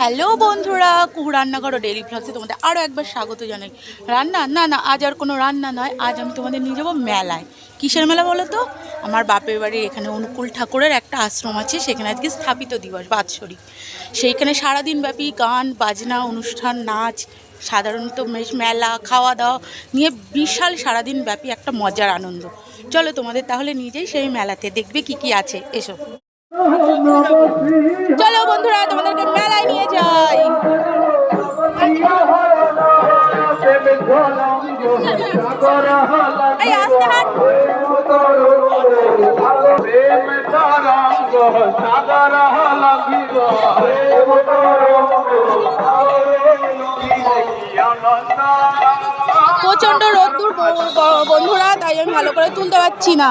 Hello বন্ধুরা, কুহু রান্নাঘর ডেলি ফ্লক্সে তোমাদের আরও একবার স্বাগত জানাই। রান্না, না না, আজ আর কোনো রান্না নয়, আজ আমি তোমাদের নিয়ে যাব মেলায়। কিসের মেলা বলো তো? আমার বাপের বাড়ির এখানে অনুকূল ঠাকুরের একটা আশ্রম আছে, সেখানে আজকে স্থাপিত দিবস, বাৎসরিক। সেইখানে সারাদিন ব্যাপী গান, বাজনা, অনুষ্ঠান, নাচ, সাধারণত বেশ মেলা খাওয়া দাওয়া নিয়ে বিশাল সারাদিন ব্যাপী একটা মজার আনন্দ। চলো তোমাদের তাহলে নিয়ে যাই সেই মেলাতে, দেখবে কি কি আছে, এসো। চলো বন্ধুরা, তোমাদেরকে মেলায় নিয়ে যাই। এই আস্তে হাট প্রচণ্ড রোদ্দুর বন্ধুরা, তাই আমি ভালো করে তুলতে পারছি না।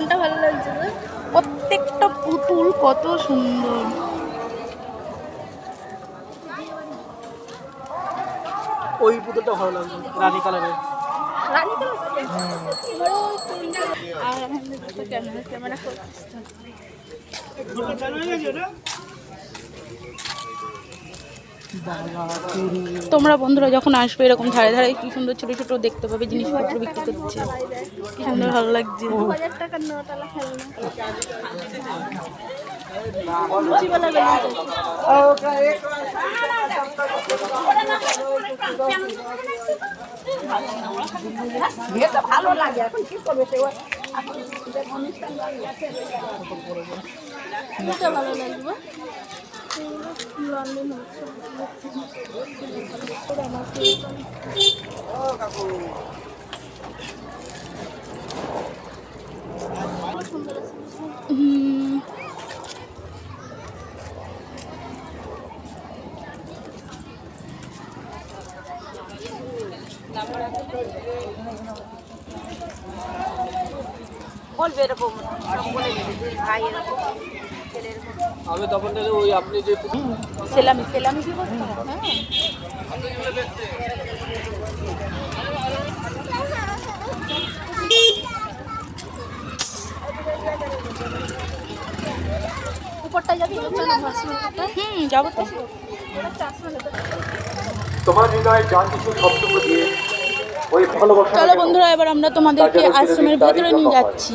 কোনটা ভালো লাগছে প্রত্যেকটা পুতুল কত সুন্দর। ওই পুতুলটা ভালো লাগছে রানী কালারের। রানী কালার? আর আমাদের তো ক্যামেরা ক্যামেরা। তোমরা বন্ধুরা যখন আসবে এরকম ধারে ধারে কি সুন্দর ছোট ছোট দেখতে পাবে জিনিসপত্র বিক্রি করছে। কি সুন্দর ভালো লাগছে। দু হাজার টাকার নোটালা খেলনা লুচিওয়ালা বেলুন আছে। কোনটা ভালো লাগবে। লন্ডন বলবে এরকম ভাই এরকম। আমি তখন থেকে ওই আপনি যে সেলামি সেলামি কি করতে হ্যাঁ। উপরটা যাবি হুম যাব তো। তোমার হৃদয়ে যা কিছু শব্দ দিয়ে চলো বন্ধুরা এবার আমরা তোমাদেরকে আশ্রমের ভেতরে নিয়ে যাচ্ছি।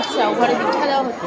আচ্ছা ঘরে দীক্ষা দেওয়া হচ্ছে।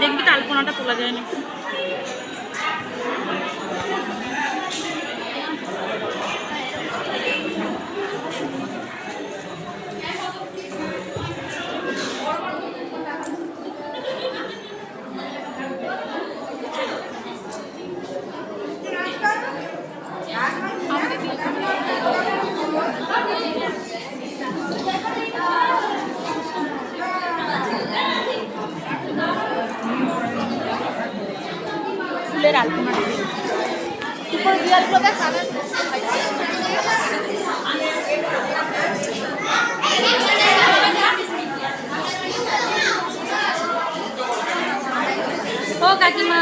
দেখবি তো আলপনাটা তোলা যায় না ফুলের আলপনা ও কাকিমা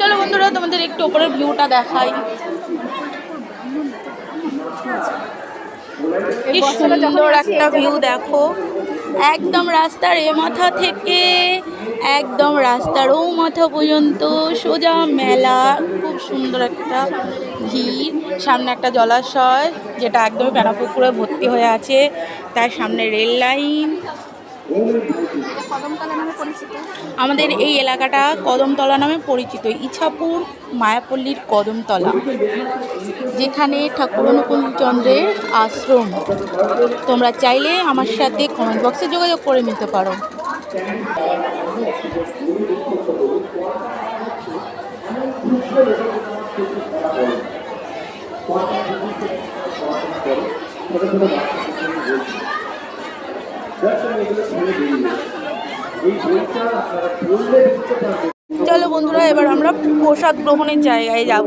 চলো বন্ধুরা তোমাদের একটু ওপরের ভিউটা দেখাই। কি সুন্দর একটা ভিউ দেখো। একদম রাস্তার এ মাথা থেকে একদম রাস্তার ও মাথা পর্যন্ত সোজা মেলা। খুব সুন্দর একটা ভিড়। সামনে একটা জলাশয় যেটা একদমই প্যানাপুকুরে ভর্তি হয়ে আছে। তার সামনে রেল লাইন। আমাদের এই এলাকাটা কদমতলা নামে পরিচিত, ইছাপুর মায়াপল্লীর কদমতলা, যেখানে ঠাকুর অনুকূল চন্দ্রের আশ্রম। তোমরা চাইলে আমার সাথে কমেন্ট বক্সে যোগাযোগ করে নিতে পারো। চলো বন্ধুরা এবার আমরা প্রসাদ গ্রহণের জায়গায় যাব।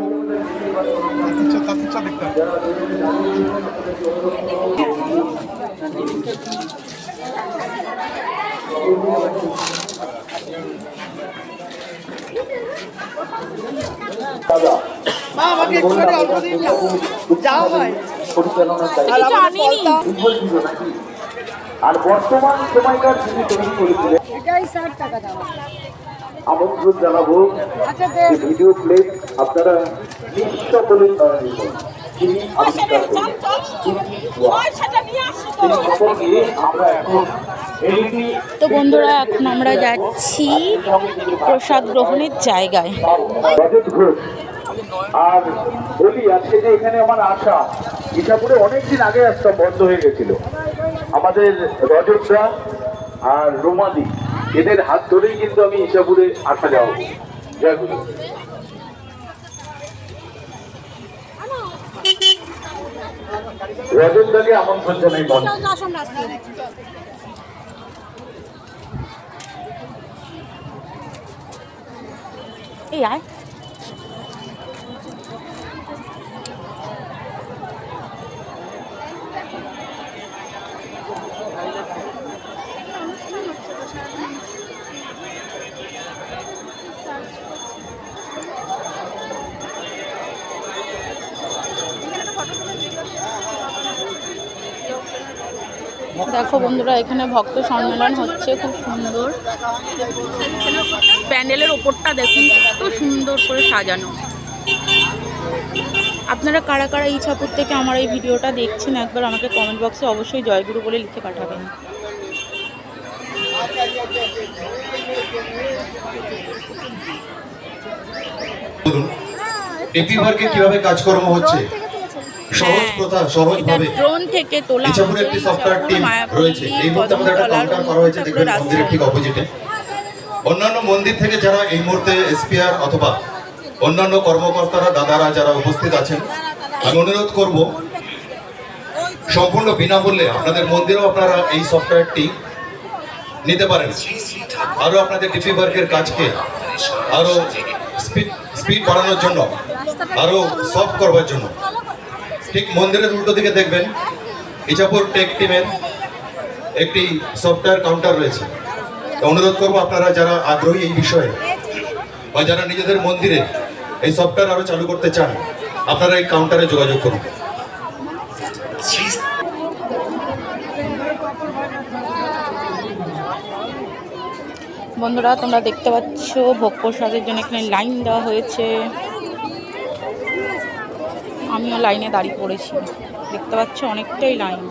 পরিচালনার দায়িত্ব আর বর্তমান সময়কার যিনি তৈরি করেছিলেন আমন্ত্রণ জানাব ভিডিও ক্লিপ আপনারা নিশ্চয় বলে তিনি আমরা এখন তো বন্ধুরা এখন আমরা যাচ্ছি প্রসাদ গ্রহণের জায়গায়। আর বলি আজকে যে এখানে আমার আসা ইসাপুরে অনেকদিন আগে আসতাম বন্ধ হয়ে গেছিল। আমাদের রজতরা আর রোমাদি এদের হাত ধরেই কিন্তু আমি ইসাপুরে আসা যাও জয় গুরু রজতদাকে আমন্ত্রণ জানাই মঞ্চে এই আয়। দেখো বন্ধুরা, এখানে ভক্ত সম্মেলন হচ্ছে, খুব সুন্দর। প্যান্ডেলের ওপরটা দেখুন, কত সুন্দর করে সাজানো। আপনারা কারা কারা ইচ্ছাপুর থেকে আমার এই ভিডিওটা দেখছেন, একবার আমাকে কমেন্ট বক্সে অবশ্যই জয়গুরু বলে লিখে পাঠাবেন। কীভাবে কাজকর্ম হচ্ছে? সহজ প্রথা সহজ ভাবে ড্রোন থেকে তোলা ইচ্ছাপুরে একটি সফটওয়্যার টিম রয়েছে এই মুহূর্তে আমাদের একটা কাউন্টার করা হয়েছে দেখবেন মন্দিরের ঠিক অপোজিটে অন্যান্য মন্দির থেকে যারা এই মুহূর্তে এসপিআর অথবা অন্যান্য কর্মকর্তারা দাদারা যারা উপস্থিত আছেন আমি অনুরোধ করব সম্পূর্ণ বিনামূল্যে আপনাদের মন্দিরেও আপনারা এই সফটওয়্যারটি নিতে পারেন। আরও আপনাদের ডিপি ওয়ার্কের কাজকে আরও স্পিড স্পিড বাড়ানোর জন্য আরও সফট করবার জন্য। ঠিক মন্দিরের উল্টো দিকে দেখবেন ইজাপুর টেক টিমের একটি সফটওয়্যার কাউন্টার রয়েছে। অনুরোধ করব আপনারা যারা আগ্রহী এই বিষয়ে, বা যারা নিজেদের মন্দিরে এই সফটওয়্যার আরও চালু করতে চান, আপনারা এই কাউন্টারে যোগাযোগ করুন। বন্ধুরা, তোমরা দেখতে পাচ্ছ, ভোগ প্রসাদের জন্য এখানে লাইন দেওয়া হয়েছে। আমিও লাইনে দাঁড়িয়ে পড়েছি। দেখতে পাচ্ছ অনেকটাই লাইন।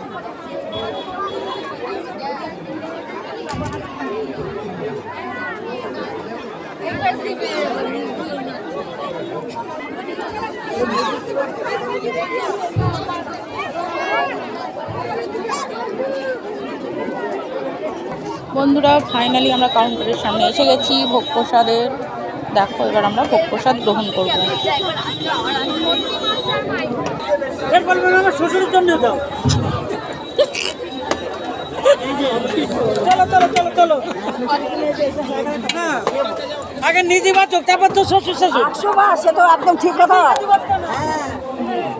বন্ধুরা ফাইনালি আমরা কাউন্টারের সামনে এসে গেছি ভোগ প্রসাদের। দেখো এবার আমরা ভোগ প্রসাদ গ্রহণ করব। আগে নিজে বাঁচো তারপর তো শ্বশুর শ্বশুর একশো সে তো একদম ঠিক কথা। হ্যাঁ।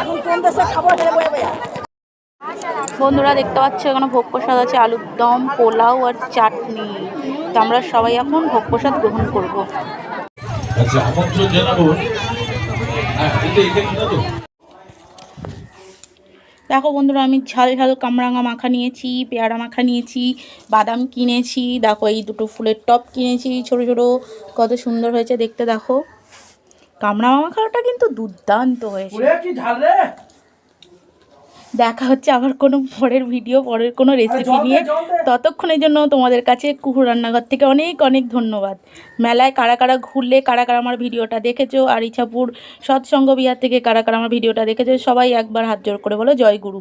এখন কোন দেশে খাবার বন্ধুরা দেখতে পাচ্ছ এখানে ভোগ প্রসাদ আছে আলুর দম পোলাও আর চাটনি। তো আমরা সবাই এখন ভোগ প্রসাদ গ্রহণ করব। আচ্ছা আমন্ত্রণ জানাব। হ্যাঁ দেখো বন্ধুরা আমি ঝাল ঝাল কামরাঙা মাখা নিয়েছি পেয়ারা মাখা নিয়েছি বাদাম কিনেছি দেখো এই দুটো ফুলের টপ কিনেছি ছোট ছোট কত সুন্দর হয়েছে দেখতে দেখো। কামরাঙা মাখাটা কিন্তু দুর্দান্ত হয়েছে। পুরে কি ঝাল রে! দেখা হচ্ছে আবার কোনো পরের ভিডিও পরের কোনো রেসিপি নিয়ে। ততক্ষণের জন্য তোমাদের কাছে কুহু রান্নাঘর থেকে অনেক অনেক ধন্যবাদ। মেলায় কারা কারা ঘুরলে কারা কারা আমার ভিডিওটা দেখেছ? আর ইছাপুর সৎসঙ্গ বিহার থেকে কারা কারা আমার ভিডিওটা দেখেছ? সবাই একবার হাত জোর করে বলো জয় গুরু।